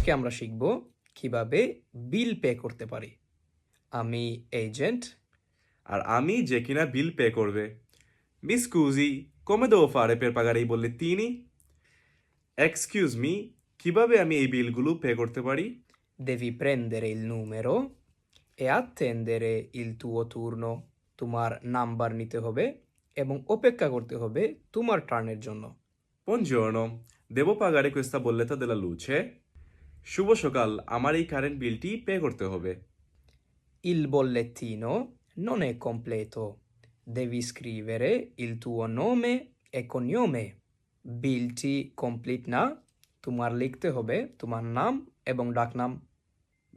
আজকে আমরা শিখব কীভাবে বিল পে করতে পারি। আমি এজেন্ট। আর আমি যে কিনা বিল পে করবে। মিস কুজি কমে দেবো ফারে পের পাগারেই বললে তিনি। এক্সকিউজ মি কীভাবে আমি এই বিলগুলো পে করতে পারি? দেবি প্রেন্দের নু মেরো এ আত্মেন্দের ইল তুও তূর্ণ তোমার নাম্বার নিতে হবে এবং অপেক্ষা করতে হবে তোমার টার্নের জন্য। পঞ্জীয়নো দেবো পাগারে কুস্তা বললে তা দেলা লুছে। শুভ সকাল আমার এই কারেন্ট বিলটি পে করতে হবে Il bollettino non è completo. Devi scrivere il tuo nome e cognome. বিলটি কমপ্লিট না তোমার লিখতে হবে তোমার নাম এবং ডাকনাম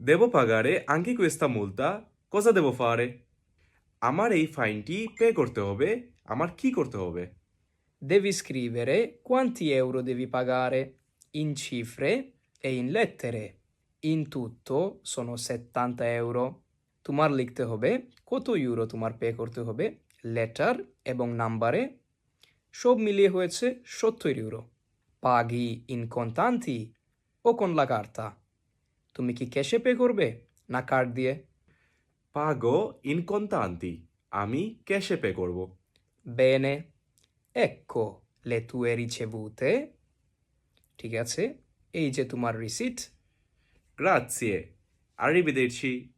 Devo pagare anche questa multa? Cosa devo fare? আমার এই ফাইনটি পে করতে হবে আমার কি করতে হবে Devi scrivere quanti euro devi pagare in cifre e in lettere. In tutto sono 70 euro. তোমার লিখতে হবে কত ইউরো তোমার পে করতে হবে লেটার এবং নাম্বারে সব মিলিয়ে হয়েছে সত্তর ইউরো পাগি ইন কন্তান্তি ও কোন লা কার্তা তুমি কি ক্যাশে পে করবে না কার্ড দিয়ে পাগো ইন contanti আমি ক্যাশে পে করব Bene, ecco le tue ricevute. ঠিক আছে এই যে তোমার রিসিট গ্রাzie arrivederci